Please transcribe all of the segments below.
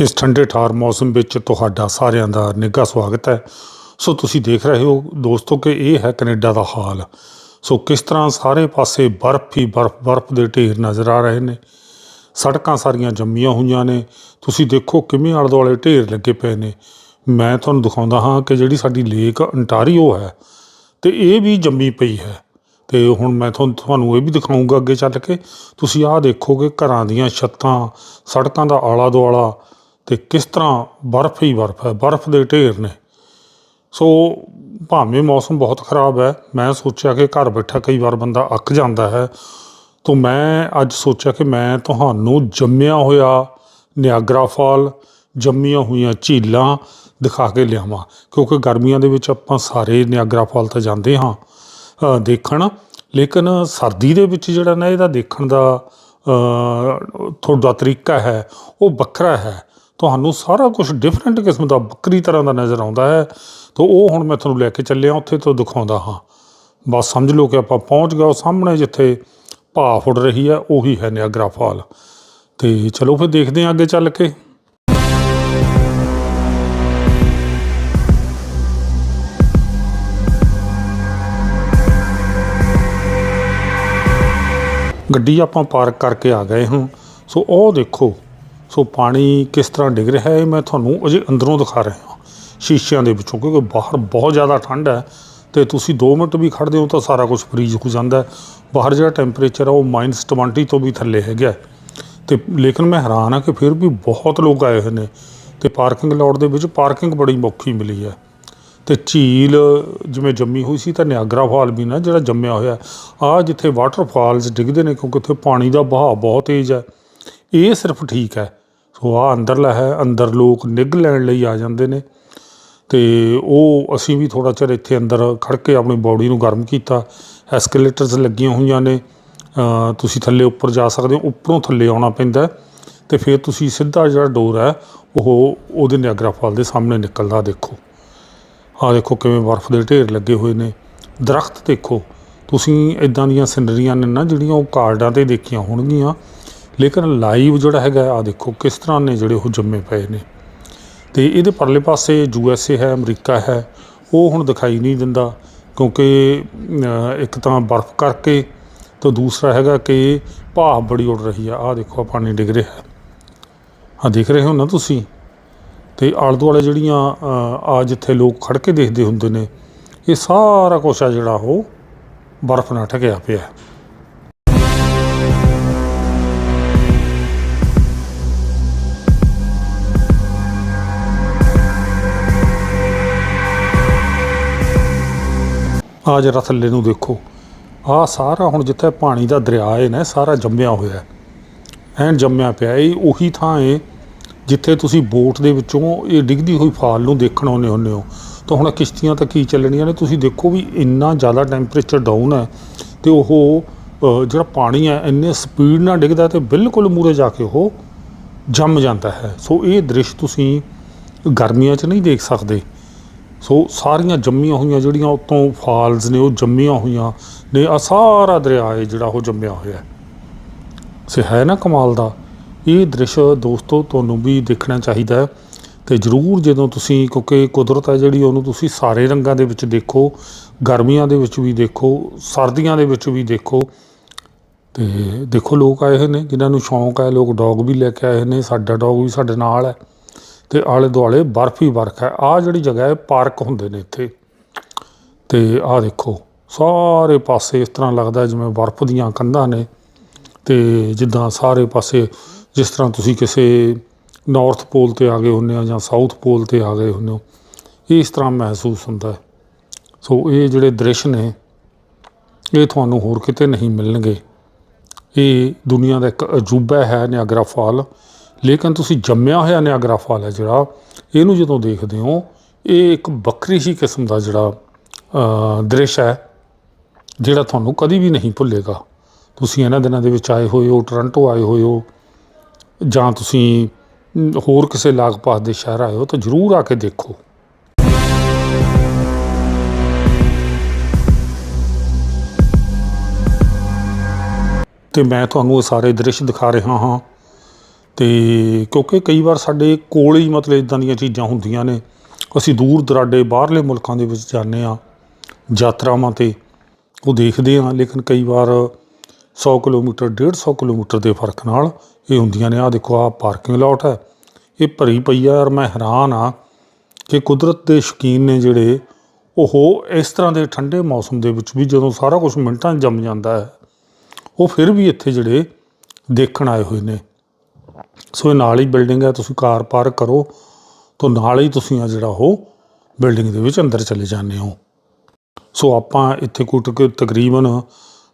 ਇਸ ਠੰਡੇ ਠਾਰ ਮੌਸਮ ਵਿੱਚ ਤੁਹਾਡਾ ਸਾਰਿਆਂ ਦਾ ਨਿੱਘਾ ਸਵਾਗਤ ਹੈ। ਸੋ ਤੁਸੀਂ ਦੇਖ ਰਹੇ ਹੋ ਦੋਸਤੋ ਕਿ ਇਹ ਹੈ ਕੈਨੇਡਾ ਦਾ ਹਾਲ। ਸੋ ਕਿਸ ਤਰ੍ਹਾਂ ਸਾਰੇ ਪਾਸੇ ਬਰਫ਼ ਹੀ ਬਰਫ਼ ਬਰਫ਼ ਦੇ ਢੇਰ ਨਜ਼ਰ ਆ ਰਹੇ ਨੇ। ਸੜਕਾਂ ਸਾਰੀਆਂ ਜੰਮੀਆਂ ਹੋਈਆਂ ਨੇ। ਤੁਸੀਂ ਦੇਖੋ ਕਿਵੇਂ ਆਲੇ ਦੁਆਲੇ ਢੇਰ ਲੱਗੇ ਪਏ ਨੇ। ਮੈਂ ਤੁਹਾਨੂੰ ਦਿਖਾਉਂਦਾ ਹਾਂ ਕਿ ਜਿਹੜੀ ਸਾਡੀ ਲੇਕ ਅੰਟਾਰੀਓ ਹੈ ਤੇ ਇਹ ਵੀ ਜੰਮੀ ਪਈ ਹੈ। ਤੇ ਹੁਣ ਮੈਂ ਤੁਹਾਨੂੰ ਇਹ ਵੀ ਦਿਖਾਉਂਗਾ ਅੱਗੇ ਚੱਲ ਕੇ। ਤੁਸੀਂ ਆਹ ਦੇਖੋਗੇ ਘਰਾਂ ਦੀਆਂ ਛੱਤਾਂ, ਸੜਕਾਂ ਦਾ ਆਲਾ ਦੁਆਲਾ ਤੇ ਕਿਸ ਤਰ੍ਹਾਂ ਬਰਫ਼ ਹੀ ਬਰਫ਼ ਹੈ, ਬਰਫ਼ ਦੇ ਢੇਰ ਨੇ। ਸੋ ਭਾਵੇਂ ਮੌਸਮ ਬਹੁਤ ਖਰਾਬ ਹੈ, ਮੈਂ ਸੋਚਿਆ ਕਿ ਘਰ ਬੈਠਾ ਕਈ ਵਾਰ ਬੰਦਾ ਅੱਕ ਜਾਂਦਾ ਹੈ। ਤੋਂ ਮੈਂ ਅੱਜ ਸੋਚਿਆ ਕਿ ਮੈਂ ਤੁਹਾਨੂੰ ਜੰਮਿਆ ਹੋਇਆ ਨਿਆਗਰਾ ਫਾਲ, ਜੰਮੀਆਂ ਹੋਈਆਂ ਝੀਲਾਂ ਦਿਖਾ ਕੇ ਲਿਆਵਾਂ, ਕਿਉਂਕਿ ਗਰਮੀਆਂ ਦੇ ਵਿੱਚ ਆਪਾਂ ਸਾਰੇ ਨਿਆਗਰਾ ਫਾਲ ਤਾਂ ਜਾਂਦੇ ਹਾਂ ਦੇਖਣ। ਲੇਕਿਨ ਸਰਦੀ ਦੇ ਵਿੱਚ ਜਿਹੜਾ ਨਾ ਇਹਦਾ ਦੇਖਣ ਦਾ ਤੁਹਾਡਾ ਤਰੀਕਾ ਹੈ, ਉਹ ਵੱਖਰਾ ਹੈ। ਤੁਹਾਨੂੰ ਸਾਰਾ ਕੁਝ ਡਿਫਰੈਂਟ ਕਿਸਮ ਦਾ ਬੱਕਰੀ ਤਰ੍ਹਾਂ ਦਾ ਨਜ਼ਰ ਆਉਂਦਾ ਹੈ। ਤਾਂ ਉਹ ਹੁਣ ਮੈਂ ਤੁਹਾਨੂੰ ਲੈ ਕੇ ਚੱਲਿਆ, ਉੱਥੇ ਤੋਂ ਦਿਖਾਉਂਦਾ ਹਾਂ। ਬਸ ਸਮਝ ਲਓ ਕਿ ਆਪਾਂ ਪਹੁੰਚ ਗਏ ਸਾਹਮਣੇ ਜਿੱਥੇ ਭਾਫ ਫੁੱਟ ਰਹੀ ਹੈ, ਉਹੀ ਹੈ ਨਿਆਗਰਾ ਫਾਲ। ਤੇ ਚਲੋ ਫਿਰ ਦੇਖਦੇ ਹਾਂ ਅੱਗੇ ਚੱਲ ਕੇ। ਗੱਡੀ ਆਪਾਂ ਪਾਰਕ ਕਰਕੇ ਆ ਗਏ ਹਾਂ। ਸੋ ਉਹ ਦੇਖੋ ਸੋ ਪਾਣੀ ਕਿਸ ਤਰ੍ਹਾਂ ਡਿੱਗ ਰਿਹਾ ਹੈ, ਇਹ ਮੈਂ ਤੁਹਾਨੂੰ ਅਜੇ ਅੰਦਰੋਂ ਦਿਖਾ ਰਿਹਾ ਹਾਂ। ਸ਼ੀਸ਼ਿਆਂ ਦੇ ਵਿੱਚੋਂ, ਕਿਉਂਕਿ ਬਾਹਰ ਬਹੁਤ ਜ਼ਿਆਦਾ ਠੰਡ ਹੈ ਤੇ ਤੁਸੀਂ 2 ਮਿੰਟ ਵੀ ਖੜਦੇ ਹੋ ਤਾਂ ਸਾਰਾ ਕੁਝ ਫਰੀਜ਼ ਹੋ ਜਾਂਦਾ ਬਾਹਰ ਜਿਹੜਾ ਟੈਂਪਰੇਚਰ ਆ, ਉਹ -20 ਤੋਂ ਵੀ ਥੱਲੇ ਹੈਗਾ ਹੈ। ਤੇ ਲੇਕਿਨ ਮੈਂ ਹੈਰਾਨ ਆ ਕਿ ਫਿਰ ਵੀ ਬਹੁਤ ਲੋਕ ਆਏ ਹੋਏ ਨੇ ਤੇ ਪਾਰਕਿੰਗ ਲੋਟ ਦੇ ਵਿੱਚ ਪਾਰਕਿੰਗ ਬੜੀ ਔਖੀ ਮਿਲੀ ਹੈ। ਤੇ ਝੀਲ ਜਿਵੇਂ ਜੰਮੀ ਹੋਈ ਸੀ ਤਾਂ ਨਿਆਗਰਾ ਫਾਲ ਵੀ ਨਾ ਜਿਹੜਾ ਜੰਮਿਆ ਹੋਇਆ ਆ ਜਿੱਥੇ ਵਾਟਰਫਾਲਸ ਡਿੱਗਦੇ ਨੇ ਕਿਉਂਕਿ ਉੱਥੇ ਪਾਣੀ ਦਾ ਵਹਾਅ ਬਹੁਤ ਤੇਜ਼ ਹੈ। ਇਹ ਸਿਰਫ ਠੀਕ ਹੈ ਸੋ ਆ ਅੰਦਰਲਾ ਹੈ, ਅੰਦਰ ਲੋਕ ਨਿੱਘ ਲੈਣ ਲਈ ਆ ਜਾਂਦੇ ਨੇ। ਤੇ ਉਹ ਅਸੀਂ ਵੀ ਥੋੜਾ ਚਿਰ ਇੱਥੇ ਅੰਦਰ ਖੜ ਕੇ ਆਪਣੀ ਬਾਡੀ ਨੂੰ ਗਰਮ ਕੀਤਾ। ਐਸਕੇਲੇਟਰਸ ਲੱਗੀਆਂ ਹੋਈਆਂ ਨੇ। ਤੁਸੀਂ ਥੱਲੇ ਉੱਪਰ ਜਾ ਸਕਦੇ ਹੋ, ਉੱਪਰੋਂ ਥੱਲੇ ਆਉਣਾ ਪੈਂਦਾ ਹੈ। ਤੇ ਫਿਰ ਤੁਸੀਂ ਸਿੱਧਾ ਜਿਹੜਾ ਡੋਰ ਹੈ, ਉਹ ਉਹਦੇ ਨਿਆਗਰਾ ਫਾਲ ਦੇ ਸਾਹਮਣੇ ਨਿਕਲਦਾ ਦੇਖੋ। ਆਹ ਦੇਖੋ ਕਿਵੇਂ ਬਰਫ਼ ਦੇ ਢੇਰ ਲੱਗੇ ਹੋਏ ਨੇ। ਦਰਖਤ ਦੇਖੋ। ਤੁਸੀਂ ਇਦਾਂ ਦੀਆਂ ਸਿਨਰੀਆਂ ਨੇ ਨਾ ਜਿਹੜੀਆਂ ਉਹ ਕਾਰਡਾਂ ਤੇ ਦੇਖੀਆਂ ਹੋਣਗੀਆਂ। ਲੇਕਿਨ ਲਾਈਵ ਜਿਹੜਾ ਹੈਗਾ ਆ ਦੇਖੋ ਕਿਸ ਤਰ੍ਹਾਂ ਨੇ ਜਿਹੜੇ ਉਹ ਜੰਮੇ ਪਏ ਨੇ। ਤੇ ਇਹਦੇ ਪਰਲੇ ਪਾਸੇ ਯੂ ਐਸ ਏ ਹੈ, ਅਮਰੀਕਾ ਹੈ, ਉਹ ਹੁਣ ਦਿਖਾਈ ਨਹੀਂ ਦਿੰਦਾ ਕਿਉਂਕਿ ਇੱਕ ਤਾਂ ਬਰਫ਼ ਕਰਕੇ ਤੇ ਦੂਸਰਾ ਹੈਗਾ ਕਿ ਭਾਪ ਬੜੀ ਉੱਡ ਰਹੀ ਆ। ਆਹ ਦੇਖੋ ਪਾਣੀ ਡਿੱਗ ਰਿਹਾ। ਹਾਂ, ਦੇਖ ਰਹੇ ਹੋ ਨਾ ਤੁਸੀਂ? ਤੇ ਆਲੇ ਦੁਆਲੇ ਜਿਹੜੀਆਂ ਆ ਜਿੱਥੇ ਲੋਕ ਖੜ ਕੇ ਦੇਖਦੇ ਹੁੰਦੇ ਨੇ, ਇਹ ਸਾਰਾ ਕੁਛ ਆ ਜਿਹੜਾ ਉਹ ਬਰਫ਼ ਨਾਲ ਢਕਿਆ ਪਿਆ। ਆ ਜਰਾ ਥੱਲੇ ਨੂੰ ਦੇਖੋ। ਆ ਸਾਰਾ ਹੁਣ ਜਿੱਥੇ ਪਾਣੀ ਦਾ ਦਰਿਆ ਹੈ ਨਾ ਸਾਰਾ ਜੰਮਿਆ ਹੋਇਆ। ਐਨ ਜੰਮਿਆ ਪਿਆ ਇਹ ਉਹੀ ਥਾਂ ਹੈ ਜਿੱਥੇ ਤੁਸੀਂ ਬੋਟ ਦੇ ਵਿੱਚੋਂ ਇਹ ਡਿੱਗਦੀ ਹੋਈ ਫਾਲ ਨੂੰ ਦੇਖਣ ਆਉਂਦੇ ਹੁੰਦੇ ਹੋ। ਤਾਂ ਹੁਣ ਕਿਸ਼ਤੀਆਂ ਤਾਂ ਕੀ ਚੱਲਣੀਆਂ ਨੇ? ਤੁਸੀਂ ਦੇਖੋ ਵੀ ਇੰਨਾ ਜ਼ਿਆਦਾ ਟੈਂਪਰੇਚਰ ਡਾਊਨ ਹੈ ਤੇ ਉਹ ਜਿਹੜਾ ਪਾਣੀ ਹੈ, ਇੰਨੇ ਸਪੀਡ ਨਾਲ ਡਿੱਗਦਾ ਤੇ ਬਿਲਕੁਲ ਮੂਰੇ ਜਾ ਕੇ ਉਹ ਜੰਮ ਜਾਂਦਾ ਹੈ। ਸੋ ਇਹ ਦ੍ਰਿਸ਼ ਤੁਸੀਂ ਗਰਮੀਆਂ 'ਚ ਨਹੀਂ ਦੇਖ ਸਕਦੇ। ਸੋ ਸਾਰੀਆਂ ਜੰਮੀਆਂ ਹੋਈਆਂ ਜਿਹੜੀਆਂ ਉਤੋਂ ਫਾਲਸ ਨੇ, ਉਹ ਜੰਮੀਆਂ ਹੋਈਆਂ ਨੇ ਆ ਸਾਰਾ ਦਰਿਆ ਹੈ ਜਿਹੜਾ ਉਹ ਜੰਮਿਆ ਹੋਇਆ ਸੇ ਹੈ ਨਾ ਕਮਾਲ ਦਾ? ਇਹ ਦ੍ਰਿਸ਼ ਦੋਸਤੋ, ਤੁਹਾਨੂੰ ਵੀ ਦੇਖਣਾ ਚਾਹੀਦਾ ਹੈ ਤੇ ਜ਼ਰੂਰ ਜਦੋਂ ਤੁਸੀਂ, ਕਿਉਂਕਿ ਕੁਦਰਤ ਹੈ ਜਿਹੜੀ, ਉਹਨੂੰ ਤੁਸੀਂ ਸਾਰੇ ਰੰਗਾਂ ਦੇ ਵਿੱਚ ਦੇਖੋ, ਗਰਮੀਆਂ ਦੇ ਵਿੱਚ ਵੀ ਦੇਖੋ, ਸਰਦੀਆਂ ਦੇ ਵਿੱਚ ਵੀ ਦੇਖੋ। ਤੇ ਦੇਖੋ ਲੋਕ ਆਏ ਹੋਏ ਨੇ, ਜਿਨ੍ਹਾਂ ਨੂੰ ਸ਼ੌਂਕ ਹੈ, ਲੋਕ ਡੌਗ ਵੀ ਲੈ ਕੇ ਆਏ ਨੇ, ਸਾਡਾ ਡੌਗ ਵੀ ਸਾਡੇ ਨਾਲ ਹੈ। ਤੇ ਆਲੇ ਦੁਆਲੇ ਬਰਫ਼ ਹੀ ਬਰਫ਼ ਹੈ। ਆਹ ਜਿਹੜੀ ਜਗ੍ਹਾ ਹੈ, ਪਾਰਕ ਹੁੰਦੇ ਨੇ ਇੱਥੇ। ਤੇ ਆਹ ਦੇਖੋ, ਸਾਰੇ ਪਾਸੇ ਇਸ ਤਰ੍ਹਾਂ ਲੱਗਦਾ ਜਿਵੇਂ ਬਰਫ਼ ਦੀਆਂ ਕੰਧਾਂ ਨੇ। ਤੇ ਜਿੱਦਾਂ ਸਾਰੇ ਪਾਸੇ ਜਿਸ ਤਰ੍ਹਾਂ ਤੁਸੀਂ ਕਿਸੇ ਨਾਰਥ ਪੋਲ ਤੇ ਆ ਗਏ ਹੁੰਦੇ ਹੋ ਜਾਂ ਸਾਊਥ ਪੋਲ ਤੇ ਆ ਗਏ ਹੁੰਦੇ ਹੋ, ਇਸ ਤਰ੍ਹਾਂ ਮਹਿਸੂਸ ਹੁੰਦਾ ਹੈ। ਸੋ ਇਹ ਜਿਹੜੇ ਦ੍ਰਿਸ਼ ਨੇ, ਇਹ ਤੁਹਾਨੂੰ ਹੋਰ ਕਿਤੇ ਨਹੀਂ ਮਿਲਣਗੇ। ਇਹ ਦੁਨੀਆ ਦਾ ਇੱਕ ਅਜੂਬਾ ਹੈ, ਨਿਆਗਰਾ ਫਾਲ। ਲੇਕਿਨ ਤੁਸੀਂ ਜੰਮਿਆ ਹੋਇਆ ਨਿਆਗਰਾ ਫਾਲ ਹੈ ਜਿਹੜਾ, ਇਹਨੂੰ ਜਦੋਂ ਦੇਖਦੇ ਹੋ, ਇਹ ਇੱਕ ਵੱਖਰੀ ਹੀ ਕਿਸਮ ਦਾ ਜਿਹੜਾ ਦ੍ਰਿਸ਼ ਹੈ, ਜਿਹੜਾ ਤੁਹਾਨੂੰ ਕਦੀ ਵੀ ਨਹੀਂ ਭੁੱਲੇਗਾ। ਤੁਸੀਂ ਇਹਨਾਂ ਦਿਨਾਂ ਦੇ ਵਿੱਚ ਆਏ ਹੋਏ ਹੋ, ਟੋਰਾਂਟੋ ਆਏ ਹੋਏ ਹੋ, ਜਾਂ ਤੁਸੀਂ ਹੋਰ ਕਿਸੇ ਲਾਗ-ਪਾਸ ਦੇ ਸ਼ਹਿਰ ਆਏ ਹੋ, ਤਾਂ ਜ਼ਰੂਰ ਆ ਕੇ ਦੇਖੋ। ਤੇ ਮੈਂ ਤੁਹਾਨੂੰ ਇਹ ਸਾਰੇ ਦ੍ਰਿਸ਼ ਦਿਖਾ ਰਿਹਾ ਹਾਂ। ਅਤੇ ਕਿਉਂਕਿ ਕਈ ਵਾਰ ਸਾਡੇ ਕੋਲ ਹੀ ਮਤਲਬ ਇੱਦਾਂ ਦੀਆਂ ਚੀਜ਼ਾਂ ਹੁੰਦੀਆਂ ਨੇ। ਅਸੀਂ ਦੂਰ ਦੁਰਾਡੇ ਬਾਹਰਲੇ ਮੁਲਕਾਂ ਦੇ ਵਿੱਚ ਜਾਂਦੇ ਹਾਂ, ਯਾਤਰਾਵਾਂ ਤੇ, ਉਹ ਦੇਖਦੇ ਹਾਂ, ਲੇਕਿਨ ਕਈ ਵਾਰ 100 ਕਿਲੋਮੀਟਰ 150 ਕਿਲੋਮੀਟਰ ਦੇ ਫ਼ਰਕ ਨਾਲ ਇਹ ਹੁੰਦੀਆਂ ਨੇ ਆ ਦੇਖੋ ਆ ਪਾਰਕਿੰਗ ਲਾਟ ਹੈ, ਇਹ ਭਰੀ ਪਈ ਆ ਔਰ ਮੈਂ ਹੈਰਾਨ ਆ ਕਿ ਕੁਦਰਤ ਦੇ ਸ਼ੌਕੀਨ ਨੇ ਜਿਹੜੇ, ਉਹ ਇਸ ਤਰ੍ਹਾਂ ਦੇ ਠੰਡੇ ਮੌਸਮ ਦੇ ਵਿੱਚ ਵੀ ਜਦੋਂ ਸਾਰਾ ਕੁਝ ਮਿੰਟਾਂ 'ਚ ਜੰਮ ਜਾਂਦਾ ਹੈ, ਉਹ ਫਿਰ ਵੀ ਇੱਥੇ ਜਿਹੜੇ ਦੇਖਣ ਆਏ ਹੋਏ ਨੇ। ਸੋ ਇਹ ਨਾਲ ਹੀ ਬਿਲਡਿੰਗ ਹੈ, ਤੁਸੀਂ ਕਾਰ ਪਾਰਕ ਕਰੋ। ਤਾਂ ਨਾਲ ਹੀ ਤੁਸੀਂ ਆ ਜਿਹੜਾ ਉਹ ਬਿਲਡਿੰਗ ਦੇ ਵਿੱਚ ਅੰਦਰ ਚਲੇ ਜਾਂਦੇ ਹੋ। ਸੋ ਆਪਾਂ ਇੱਥੇ ਕੁੱਟ ਕੇ ਤਕਰੀਬਨ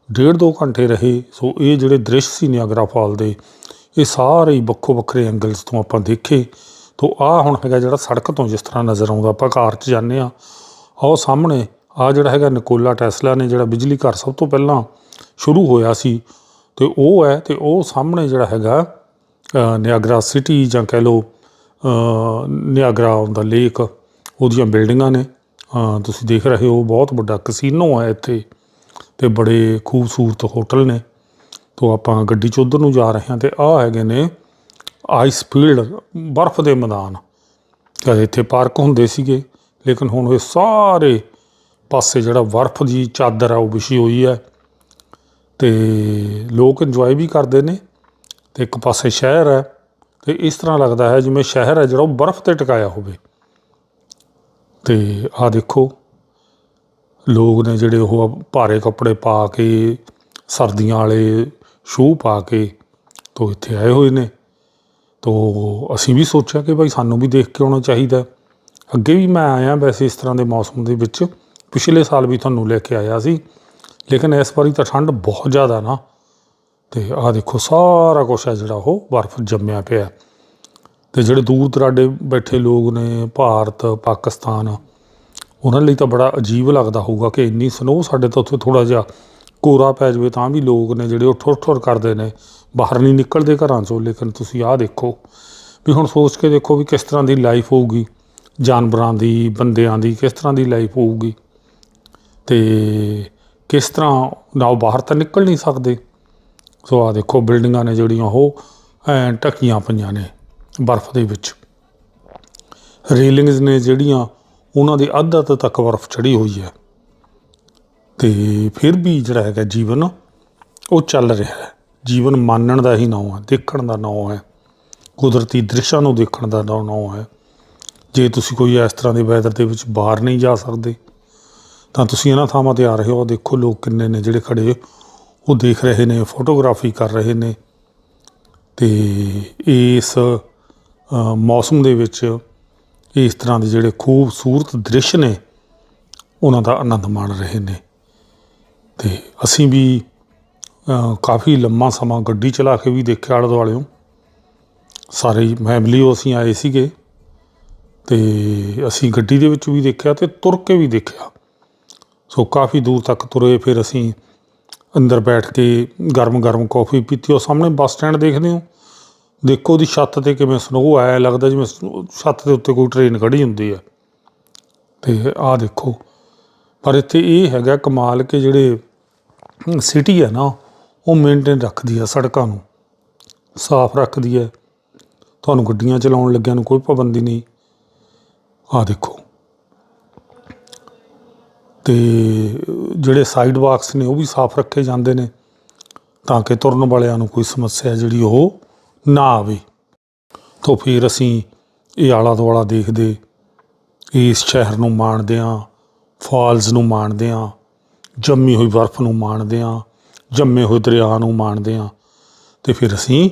ਡੇਢ ਦੋ ਘੰਟੇ ਰਹੇ। ਸੋ ਇਹ ਜਿਹੜੇ ਦ੍ਰਿਸ਼ ਸੀ ਨਿਆਗਰਾ ਫਾਲ ਦੇ, ਇਹ ਸਾਰੇ ਹੀ ਵੱਖੋ ਵੱਖਰੇ ਐਂਗਲਸ ਤੋਂ ਆਪਾਂ ਦੇਖੇ। ਤੋ ਆ ਹੁਣ ਹੈਗਾ ਜਿਹੜਾ ਸੜਕ ਤੋਂ ਜਿਸ ਤਰ੍ਹਾਂ ਨਜ਼ਰ ਆਉਂਦਾ, ਆਪਾਂ ਕਾਰ 'ਚ ਜਾਂਦੇ ਆ ਆਹ ਸਾਹਮਣੇ ਆ ਜਿਹੜਾ ਹੈਗਾ ਨਿਕੋਲਾ ਟੈਸਲਾ ਨੇ ਜਿਹੜਾ ਬਿਜਲੀ ਘਰ ਸਭ ਤੋਂ ਪਹਿਲਾਂ ਸ਼ੁਰੂ ਹੋਇਆ ਸੀ। ਤੇ ਉਹ ਹੈ, ਤੇ ਉਹ ਸਾਹਮਣੇ ਜਿਹੜਾ ਹੈਗਾ ਨਿਆਗਰਾ ਸਿਟੀ ਜਾਂ ਕਹਿ ਲਓ ਨਿਆਗਰਾ ਦਾ ਲੇਕ, ਉਹਦੀਆਂ ਬਿਲਡਿੰਗਾਂ ਨੇ। ਤੁਸੀਂ ਦੇਖ ਰਹੇ ਹੋ, ਬਹੁਤ ਵੱਡਾ ਕਸੀਨੋ ਹੈ ਇੱਥੇ ਤੇ ਬੜੇ ਖੂਬਸੂਰਤ ਹੋਟਲ ਨੇ। ਤੋਂ ਆਪਾਂ ਗੱਡੀ 'ਚ ਉਧਰ ਨੂੰ ਜਾ ਰਹੇ ਹਾਂ ਤੇ ਆਹ ਹੈਗੇ ਨੇ ਆਈਸ ਫੀਲਡ, ਬਰਫ਼ ਦੇ ਮੈਦਾਨ। ਤੇ ਇੱਥੇ ਪਾਰਕ ਹੁੰਦੇ ਸੀਗੇ, ਲੇਕਿਨ ਹੁਣ ਇਹ ਸਾਰੇ ਪਾਸੇ ਜਿਹੜਾ ਬਰਫ਼ ਦੀ ਚਾਦਰ ਆ, ਉਹ ਵਿਛੀ ਹੋਈ ਹੈ ਤੇ ਲੋਕ ਇੰਜੋਏ ਵੀ ਕਰਦੇ ਨੇ। ਤੇ ਇੱਕ ਪਾਸੇ ਸ਼ਹਿਰ ਹੈ ਤੇ ਇਸ ਤਰ੍ਹਾਂ ਲੱਗਦਾ ਹੈ ਜਿਵੇਂ ਸ਼ਹਿਰ ਹੈ ਜਿਹੜਾ ਉਹ ਬਰਫ਼ ਤੇ ਟਿਕਾਇਆ ਹੋਵੇ। ਤੇ ਆਹ ਦੇਖੋ, ਲੋਕ ਨੇ ਜਿਹੜੇ ਉਹ ਭਾਰੇ ਕੱਪੜੇ ਪਾ ਕੇ, ਸਰਦੀਆਂ ਵਾਲੇ ਸ਼ੂ ਪਾ ਕੇ ਤੋਂ ਇੱਥੇ ਆਏ ਹੋਏ ਨੇ। ਤੋਂ ਅਸੀਂ ਵੀ ਸੋਚਿਆ ਕਿ ਭਾਈ ਸਾਨੂੰ ਵੀ ਦੇਖ ਕੇ ਆਉਣਾ ਚਾਹੀਦਾ ਅੱਗੇ ਵੀ ਮੈਂ ਆਇਆ ਵੈਸੇ ਇਸ ਤਰ੍ਹਾਂ ਦੇ ਮੌਸਮ ਦੇ ਵਿੱਚ। ਪਿਛਲੇ ਸਾਲ ਵੀ ਤੁਹਾਨੂੰ ਲੈ ਕੇ ਆਇਆ ਸੀ। ਲੇਕਿਨ ਇਸ ਵਾਰੀ ਤਾਂ ਠੰਡ ਬਹੁਤ ਜ਼ਿਆਦਾ ਨਾ। ਤੇ ਆਹ ਦੇਖੋ ਸਾਰਾ ਕੁਛ ਹੈ ਜਿਹੜਾ ਉਹ ਬਰਫ਼ ਜੰਮਿਆ ਪਿਆ। ਤੇ ਜਿਹੜੇ ਦੂਰ ਦਰਾਡੇ ਬੈਠੇ ਲੋਕ ਨੇ, ਭਾਰਤ, ਪਾਕਿਸਤਾਨ, ਉਹਨਾਂ ਲਈ ਤਾਂ ਬੜਾ ਅਜੀਬ ਲੱਗਦਾ ਹੋਊਗਾ ਕਿ ਇੰਨੀ ਸਨੋ ਸਾਡੇ ਤਾਂ ਉੱਥੇ ਥੋੜਾ ਜਿਹਾ ਕੋਰਾ ਪੈ ਜਾਵੇ ਤਾਂ ਵੀ ਲੋਕ ਨੇ ਜਿਹੜੇ ਉਹ ਠੁਰ ਠੁਰ ਕਰਦੇ ਨੇ, ਬਾਹਰ ਨਹੀਂ ਨਿਕਲਦੇ ਘਰਾਂ ਚੋਂ, ਲੇਕਿਨ ਤੁਸੀਂ ਆਹ ਦੇਖੋ ਵੀ ਹੁਣ ਸੋਚ ਕੇ ਦੇਖੋ ਵੀ ਕਿਸ ਤਰ੍ਹਾਂ ਦੀ ਲਾਈਫ ਹੋਊਗੀ, ਜਾਨਵਰਾਂ ਦੀ, ਬੰਦਿਆਂ ਦੀ ਕਿਸ ਤਰ੍ਹਾਂ ਦੀ ਲਾਈਫ ਹੋਊਗੀ। ਤੇ ਕਿਸ ਤਰ੍ਹਾਂ, ਨਾ ਉਹ ਬਾਹਰ ਤਾਂ ਨਿਕਲ ਨਹੀਂ ਸਕਦੇ। ਸੋ ਆ ਦੇਖੋ ਬਿਲਡਿੰਗਾਂ ਨੇ ਜਿਹੜੀਆਂ ਉਹ ਐਂ ਢੱਕੀਆਂ ਪਈਆਂ ਨੇ ਬਰਫ਼ ਦੇ ਵਿੱਚ। ਰੇਲਿੰਗਸ ਨੇ ਜਿਹੜੀਆਂ ਉਹਨਾਂ ਦੇ ਅੱਧ ਅੱਧ ਤੱਕ ਬਰਫ਼ ਚੜੀ ਹੋਈ ਹੈ। ਤੇ ਫਿਰ ਵੀ ਜਿਹੜਾ ਹੈਗਾ ਜੀਵਨ, ਉਹ ਚੱਲ ਰਿਹਾ ਹੈ। ਜੀਵਨ ਮਾਨਣ ਦਾ ਹੀ ਨਾਮ ਹੈ, ਦੇਖਣ ਦਾ ਨਾਮ ਹੈ। ਕੁਦਰਤੀ ਦ੍ਰਿਸ਼ਾਂ ਨੂੰ ਦੇਖਣ ਦਾ ਨਾਮ ਹੈ। ਜੇ ਤੁਸੀਂ ਕੋਈ ਇਸ ਤਰ੍ਹਾਂ ਦੇ ਵੈਦਰ ਦੇ ਵਿੱਚ ਬਾਹਰ ਨਹੀਂ ਜਾ ਸਕਦੇ, ਤਾਂ ਤੁਸੀਂ ਇਹਨਾਂ ਥਾਵਾਂ ਤੇ ਆ ਰਹੇ ਹੋ। ਦੇਖੋ ਲੋਕ ਕਿੰਨੇ ਨੇ ਜਿਹੜੇ ਖੜੇ ਉਹ ਦੇਖ ਰਹੇ ਨੇ, ਫੋਟੋਗ੍ਰਾਫੀ ਕਰ ਰਹੇ ਨੇ ਤੇ ਇਸ ਮੌਸਮ ਦੇ ਵਿੱਚ ਇਸ ਤਰ੍ਹਾਂ ਦੇ ਜਿਹੜੇ ਖੂਬਸੂਰਤ ਦ੍ਰਿਸ਼ ਨੇ, ਉਹਨਾਂ ਦਾ ਆਨੰਦ ਮਾਣ ਰਹੇ ਨੇ। ਤੇ ਅਸੀਂ ਵੀ ਕਾਫੀ ਲੰਮਾ ਸਮਾਂ ਗੱਡੀ ਚਲਾ ਕੇ ਵੀ ਦੇਖਿਆ ਆਲੇ ਦੁਆਲਿਓਂ ਸਾਰੇ ਫੈਮਿਲੀ ਅਸੀਂ ਆਏ ਸੀਗੇ ਤੇ ਅਸੀਂ ਗੱਡੀ ਦੇ ਵਿੱਚ ਵੀ ਦੇਖਿਆ ਤੇ ਤੁਰ ਕੇ ਵੀ ਦੇਖਿਆ। ਸੋ ਕਾਫੀ ਦੂਰ ਤੱਕ ਤੁਰੇ, ਫਿਰ ਅਸੀਂ ਅੰਦਰ ਬੈਠ ਕੇ ਗਰਮ-ਗਰਮ ਕੌਫੀ ਪੀਤੀ, ਉਹ ਸਾਹਮਣੇ ਬੱਸ ਸਟੈਂਡ ਦੇਖਦੇ ਹੋ। ਦੇਖੋ ਉਹਦੀ ਛੱਤ ਤੇ ਕਿਵੇਂ ਸਨੋ ਆਇਆ, ਲੱਗਦਾ ਜਿਵੇਂ ਛੱਤ ਦੇ ਉੱਤੇ ਕੋਈ ਟ੍ਰੇਨ ਖੜੀ ਹੁੰਦੀ ਹੈ ਤੇ ਆਹ ਦੇਖੋ, ਪਰ ਇੱਥੇ ਇਹ ਹੈਗਾ ਕਮਾਲ ਕਿ ਜਿਹੜੇ ਸਿਟੀ ਹੈ ਨਾ, ਉਹ ਮੇਨਟੇਨ ਰੱਖਦੀ ਹੈ ਸੜਕਾਂ ਨੂੰ। ਸਾਫ਼ ਰੱਖਦੀ ਹੈ ਤੁਹਾਨੂੰ ਗੱਡੀਆਂ ਚਲਾਉਣ ਲੱਗਿਆਂ ਨੂੰ ਕੋਈ ਪਾਬੰਦੀ ਨਹੀਂ। ਆਹ ਦੇਖੋ। ਤੇ ਜਿਹੜੇ ਸਾਈਡ ਵਾਕਸ ਨੇ ਉਹ ਵੀ ਸਾਫ਼ ਰੱਖੇ ਜਾਂਦੇ ਨੇ ਤਾਂ ਕਿ ਤੁਰਨ ਵਾਲਿਆਂ ਨੂੰ ਕੋਈ ਸਮੱਸਿਆ ਜਿਹੜੀ ਉਹ ਨਾ ਆਵੇ। ਤੋਂ ਫਿਰ ਅਸੀਂ ਇਹ ਆਲਾ ਦੁਆਲਾ ਦੇਖਦੇ, ਇਸ ਸ਼ਹਿਰ ਨੂੰ ਮਾਣਦੇ ਹਾਂ ਫਾਲਸ ਨੂੰ ਮਾਣਦੇ ਹਾਂ, ਜੰਮੀ ਹੋਈ ਬਰਫ਼ ਨੂੰ ਮਾਣਦੇ ਹਾਂ, ਜੰਮੇ ਹੋਏ ਦਰਿਆ ਨੂੰ ਮਾਣਦੇ ਹਾਂ। ਤੇ ਫਿਰ ਅਸੀਂ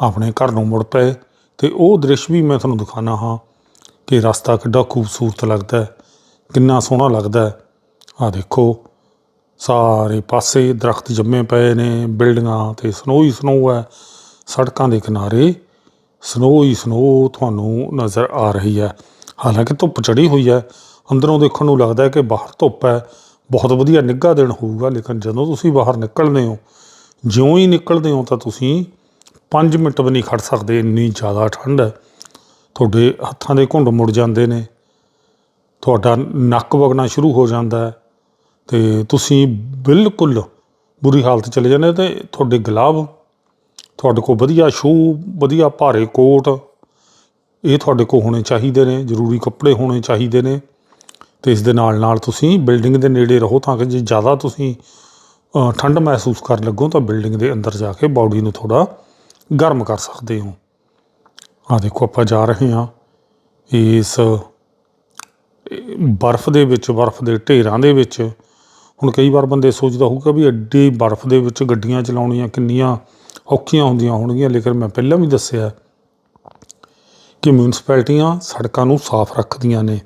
ਆਪਣੇ ਘਰ ਨੂੰ ਮੁੜ ਪਏ ਤੇ ਉਹ ਦ੍ਰਿਸ਼ ਵੀ ਮੈਂ ਤੁਹਾਨੂੰ ਦਿਖਾਣਾ ਹਾਂ ਕਿ ਰਸਤਾ ਕਿੱਡਾ ਖੂਬਸੂਰਤ ਲੱਗਦਾ ਕਿੰਨਾ ਸੋਹਣਾ ਲੱਗਦਾ ਆਹ ਦੇਖੋ, ਸਾਰੇ ਪਾਸੇ ਦਰਖਤ ਜੰਮੇ ਪਏ ਨੇ, ਬਿਲਡਿੰਗਾਂ ਤੇ ਸਨੋ ਹੀ ਸਨੋ ਹੈ, ਸੜਕਾਂ ਦੇ ਕਿਨਾਰੇ ਸਨੋ ਹੀ ਸਨੋ ਤੁਹਾਨੂੰ ਨਜ਼ਰ ਆ ਰਹੀ ਹੈ। ਹਾਲਾਂਕਿ ਧੁੱਪ ਚੜੀ ਹੋਈ ਹੈ, ਅੰਦਰੋਂ ਦੇਖਣ ਨੂੰ ਲੱਗਦਾ ਹੈ ਕਿ ਬਾਹਰ ਧੁੱਪ ਹੈ, ਬਹੁਤ ਵਧੀਆ ਨਿੱਘਾ ਦਿਨ ਹੋਊਗਾ, ਲੇਕਿਨ ਜਦੋਂ ਤੁਸੀਂ ਬਾਹਰ ਨਿਕਲਦੇ ਹੋ, ਜਿਉਂ ਹੀ ਨਿਕਲਦੇ ਹੋ ਤਾਂ ਤੁਸੀਂ 5 ਮਿੰਟ ਵੀ ਨਹੀਂ ਖੜ ਸਕਦੇ, ਇੰਨੀ ਜ਼ਿਆਦਾ ਠੰਡ ਹੈ। ਤੁਹਾਡੇ ਹੱਥਾਂ ਦੇ ਘੁੰਡ ਮੁੜ ਜਾਂਦੇ ਨੇ, ਤੁਹਾਡਾ ਨੱਕ ਵਗਣਾ ਸ਼ੁਰੂ ਹੋ ਜਾਂਦਾ ਹੈ। ਤੇ ਤੁਸੀਂ ਬਿਲਕੁਲ ਬੁਰੀ ਹਾਲਤ ਚਲੇ ਜਾਂਦੇ ਅਤੇ ਤੁਹਾਡੇ ਗਲਾਵ ਤੁਹਾਡੇ ਕੋਲ ਵਧੀਆ ਸ਼ੂ, ਵਧੀਆ ਭਾਰੇ ਕੋਟ, ਇਹ ਤੁਹਾਡੇ ਕੋਲ ਹੋਣੇ ਚਾਹੀਦੇ ਨੇ, ਜ਼ਰੂਰੀ ਕੱਪੜੇ ਹੋਣੇ ਚਾਹੀਦੇ ਨੇ ਤੇ ਇਸ ਦੇ ਨਾਲ ਨਾਲ ਤੁਸੀਂ ਬਿਲਡਿੰਗ ਦੇ ਨੇੜੇ ਰਹੋ ਤਾਂ ਕਿ ਜੇ ਜ਼ਿਆਦਾ ਤੁਸੀਂ ਠੰਡ ਮਹਿਸੂਸ ਕਰਨ ਲੱਗੋ ਤਾਂ ਬਿਲਡਿੰਗ ਦੇ ਅੰਦਰ ਜਾ ਕੇ ਬਾਡੀ ਨੂੰ ਥੋੜਾ ਗਰਮ ਕਰ ਸਕਦੇ ਹੋ। ਆ ਦੇਖੋ ਆਪਾਂ ਜਾ ਰਹੇ ਹਾਂ ਇਸ ਬਰਫ਼ ਦੇ ਵਿੱਚ, ਬਰਫ਼ ਦੇ ਢੇਰਾਂ ਦੇ ਵਿੱਚ। ਹੁਣ ਕਈ ਵਾਰ ਬੰਦੇ ਸੋਚਦਾ ਹੋਊਗਾ ਵੀ ਐਡੀ ਬਰਫ਼ ਦੇ ਵਿੱਚ ਗੱਡੀਆਂ ਚਲਾਉਣੀਆਂ ਕਿੰਨੀਆਂ ਔਖੀਆਂ ਹੁੰਦੀਆਂ ਹੋਣਗੀਆਂ, ਲੇਕਿਨ ਮੈਂ ਪਹਿਲਾਂ ਵੀ ਦੱਸਿਆ ਕਿ ਮਿਊਨਿਸਪੈਲਿਟੀਆਂ ਸੜਕਾਂ ਨੂੰ ਸਾਫ਼ ਰੱਖਦੀਆਂ ਨੇ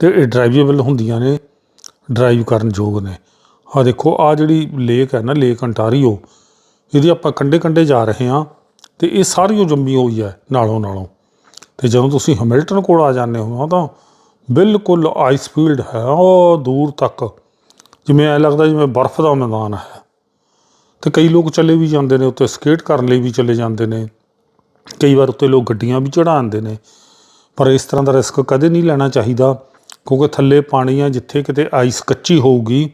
ਤੇ ਇਹ ਡਰਾਈਵੇਬਲ ਹੁੰਦੀਆਂ ਨੇ ਡਰਾਈਵ ਕਰਨ ਯੋਗ ਨੇ। ਆ ਦੇਖੋ ਆ ਜਿਹੜੀ ਲੇਕ ਹੈ ਨਾ ਲੇਕ ਅੰਟਾਰੀਓ ਇਹਦੀ ਆਪਾਂ ਕੰਡੇ ਕੰਡੇ ਜਾ ਰਹੇ ਹਾਂ ਤੇ ਇਹ ਸਾਰੀ ਉਹ ਜੰਮੀ ਹੋਈ ਹੈ ਨਾਲੋਂ ਨਾਲੋਂ ਤੇ ਜਦੋਂ ਤੁਸੀਂ ਹੈਮਿਲਟਨ ਕੋਲ ਆ ਜਾਂਦੇ ਹੋ, ਤਾਂ ਬਿਲਕੁਲ ਆਈਸ ਫੀਲਡ ਹੈ, ਉਹ ਦੂਰ ਤੱਕ। ਜਿਵੇਂ ਐ ਲੱਗਦਾ ਜਿਵੇਂ ਬਰਫ਼ ਦਾ ਮੈਦਾਨ ਹੈ। ਤੇ ਕਈ ਲੋਕ ਚਲੇ ਵੀ ਜਾਂਦੇ ਨੇ ਉੱਤੇ ਸਕੇਟ ਕਰਨ ਲਈ ਵੀ ਚਲੇ ਜਾਂਦੇ ਨੇ। ਕਈ ਵਾਰ ਉੱਤੇ ਲੋਕ ਗੱਡੀਆਂ ਵੀ ਚੜਾਉਂਦੇ ਨੇ। ਪਰ ਇਸ ਤਰ੍ਹਾਂ ਦਾ ਰਿਸਕ ਕਦੇ ਨਹੀਂ ਲੈਣਾ ਚਾਹੀਦਾ, ਕਿਉਂਕਿ ਥੱਲੇ ਪਾਣੀ ਆ, ਜਿੱਥੇ ਕਿਤੇ ਆਈਸ ਕੱਚੀ ਹੋਊਗੀ,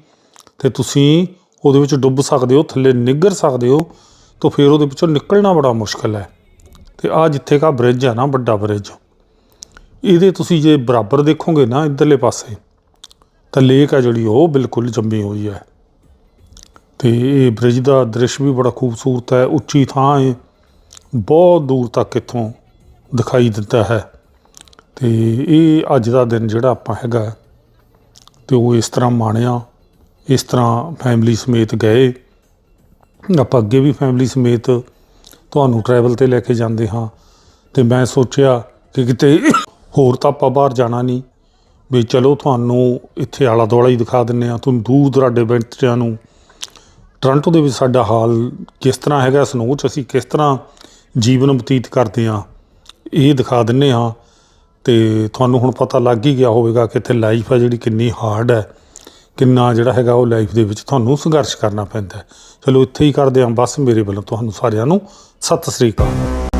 ਤੇ ਤੁਸੀਂ ਉਹਦੇ ਵਿੱਚ ਡੁੱਬ ਸਕਦੇ ਹੋ, ਥੱਲੇ ਨਿੱਗਰ ਸਕਦੇ ਹੋ, ਤਾਂ ਫਿਰ ਉਹਦੇ ਵਿੱਚੋਂ ਨਿਕਲਣਾ ਬੜਾ ਮੁਸ਼ਕਲ ਹੈ। ਤੇ ਆ ਜਿੱਥੇ ਕਾ ਬ੍ਰਿਜ ਆ ਨਾ, ਵੱਡਾ ਬ੍ਰਿਜ ਇਹਦੇ ਤੁਸੀਂ ਜੇ ਬਰਾਬਰ ਦੇਖੋਗੇ ਨਾ ਇਧਰਲੇ ਪਾਸੇ, ਤਾਂ ਲੇਕ ਆ ਜਿਹੜੀ, ਉਹ ਬਿਲਕੁਲ ਜੰਮੀ ਹੋਈ ਹੈ। ਤੇ ਇਹ ਬ੍ਰਿਜ ਦਾ ਦ੍ਰਿਸ਼ ਵੀ ਬੜਾ ਖੂਬਸੂਰਤ ਹੈ, ਉੱਚੀ ਥਾਂ ਹੈ ਬਹੁਤ ਦੂਰ ਤੱਕ ਇੱਥੋਂ ਦਿਖਾਈ ਦਿੰਦਾ ਹੈ। ਤੇ ਇਹ ਅੱਜ ਦਾ ਦਿਨ ਜਿਹੜਾ ਆਪਾਂ ਹੈਗਾ, ਤੇ ਉਹ ਇਸ ਤਰ੍ਹਾਂ ਮਾਣਿਆ, ਇਸ ਤਰ੍ਹਾਂ ਫੈਮਿਲੀ ਸਮੇਤ ਗਏ। ਆਪਾਂ ਅੱਗੇ ਵੀ ਫੈਮਿਲੀ ਸਮੇਤ ਤੁਹਾਨੂੰ ਟਰੈਵਲ ਤੇ ਲੈ ਕੇ ਜਾਂਦੇ ਹਾਂ। ਤੇ ਮੈਂ ਸੋਚਿਆ ਕਿ ਕਿਤੇ ਹੋਰ ਤਾਂ ਆਪਾਂ ਬਾਹਰ ਜਾਣਾ ਨਹੀਂ। ਵੀ ਚਲੋ ਤੁਹਾਨੂੰ ਇੱਥੇ ਆਲਾ ਦੁਆਲਾ ਹੀ ਦਿਖਾ ਦਿੰਨੇ ਆ ਤੁਹਾਨੂੰ ਦੂਰ ਦਰਾਡੇ ਬੈਂਚਿਆਂ ਨੂੰ। ਟੋਰਾਂਟੋ ਦੇ ਵਿੱਚ ਸਾਡਾ ਹਾਲ ਕਿਸ ਤਰ੍ਹਾਂ ਹੈਗਾ ਸਨੋ 'ਚ ਅਸੀਂ ਕਿਸ ਤਰ੍ਹਾਂ ਜੀਵਨ ਬਤੀਤ ਕਰਦੇ ਹਾਂ, ਇਹ ਦਿਖਾ ਦਿੰਨੇ ਹਾਂ। ਤੇ ਤੁਹਾਨੂੰ ਹੁਣ ਪਤਾ ਲੱਗ ਹੀ ਗਿਆ ਹੋਵੇਗਾ ਕਿ ਇੱਥੇ ਲਾਈਫ ਹੈ ਜਿਹੜੀ ਕਿੰਨੀ ਹਾਰਡ ਹੈ। ਕਿੰਨਾ ਜਿਹੜਾ ਹੈਗਾ ਉਹ ਲਾਈਫ ਦੇ ਵਿੱਚ ਤੁਹਾਨੂੰ ਸੰਘਰਸ਼ ਕਰਨਾ ਪੈਂਦਾ ਚਲੋ ਇੱਥੇ ਹੀ ਕਰਦੇ ਹਾਂ। ਬਸ ਮੇਰੇ ਵੱਲੋਂ ਤੁਹਾਨੂੰ ਸਾਰਿਆਂ ਨੂੰ ਸਤਿ ਸ੍ਰੀ ਅਕਾਲ।